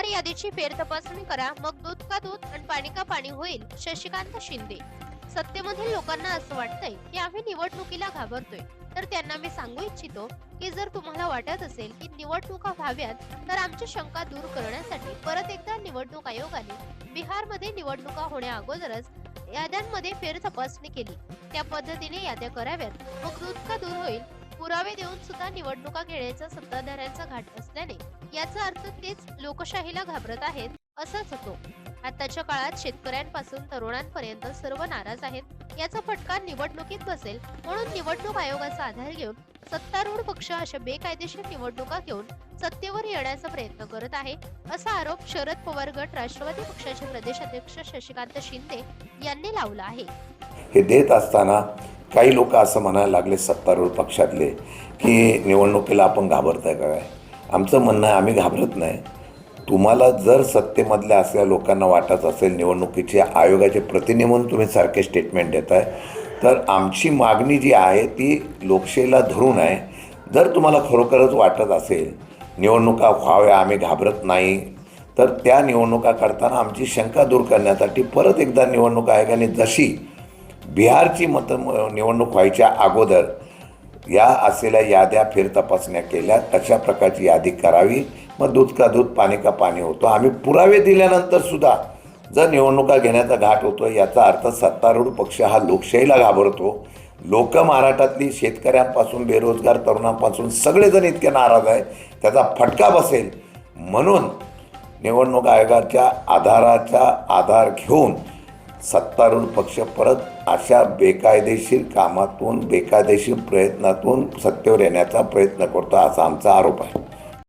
मतदार यादीची फेरतपासणी करा. मग दूध का दूध आणि पाणी का पाणी होईल? शशिकांत शिंदे. सत्तेमधील लोकांना असं वाटतंय की आम्ही निवडणुकीला घाबरतोय. तर त्यांना मी सांगू इच्छितो की जर तुम्हाला वाटत असेल की निवडणुका व्हाव्यात तर आमची शंका दूर करण्यासाठी परत एकदा निवडणूक आयोगाने बिहारमध्ये निवडणुका होण्याअगोदरच याद्यांमध्ये फेरतपासणी केली. त्या पद्धतीने याद्या कराव्यात. मग दूध का दूर होईल? पुरावे देऊन सुद्धा निवडणुका घेण्याचा सत्ताधाऱ्यांचा घाट असल्याने याचा अर्थ तेच लोकशाहीला घाबरत आहेत असाच होतो आताच्या काळात शेतकऱ्यांपासून तरुणांपर्यंत सर्व नाराज आहेत याचा फटका निवडणुकीत बसेल म्हणून निवडणूक आयोगाचा आधार घेऊन सत्तारूढ पक्ष अशा बेकायदेशीर निवडणुका घेऊन सत्तेवर येण्याचा प्रयत्न करत आहे असा आरोप शरद पवार गट राष्ट्रवादी पक्षाचे प्रदेशाध्यक्ष शशिकांत शिंदे यांनी लावला आहे. हे देत असताना काही लोक असं म्हणायला लागले सत्तारूढ पक्षातले की निवडणुकीला आपण घाबरताय का काय? आमचं म्हणणं आहे आम्ही घाबरत नाही. तुम्हाला जर सत्तेमधल्या असलेल्या लोकांना वाटत असेल निवडणुकीचे आयोगाचे प्रतिनिधी म्हणून तुम्ही सारखे स्टेटमेंट देत आहे तर आमची मागणी जी आहे ती लोकशाहीला धरून आहे. जर तुम्हाला खरोखरच वाटत असेल निवडणुका व्हाव्या आम्ही घाबरत नाही तर त्या निवडणुका करताना आमची शंका दूर करण्यासाठी परत एकदा निवडणूक आयोगाने जशी बिहारची मत निवडणूक व्हायच्या अगोदर या असलेल्या याद्या फेरतपासण्या केल्या. तशा प्रकारची यादी करावी. मग दूध का दूध पाणी का पाणी होतो. आम्ही पुरावे दिल्यानंतर सुद्धा जर निवडणुका घेण्याचा घाट होतो याचा अर्थ सत्तारूढ पक्ष हा लोकशाहीला घाबरतो. लोक महाराष्ट्रातली शेतकऱ्यांपासून बेरोजगार तरुणांपासून सगळेजण इतके नाराज आहे त्याचा फटका बसेल. म्हणून निवडणूक आयोगाच्या आधाराचा आधार घेऊन सत्तारूढ पक्ष परत अशा बेकायदेशीर कामातून बेकायदेशीर प्रयत्नातून सत्तेवर येण्याचा प्रयत्न करतो असा आमचा आरोप आहे.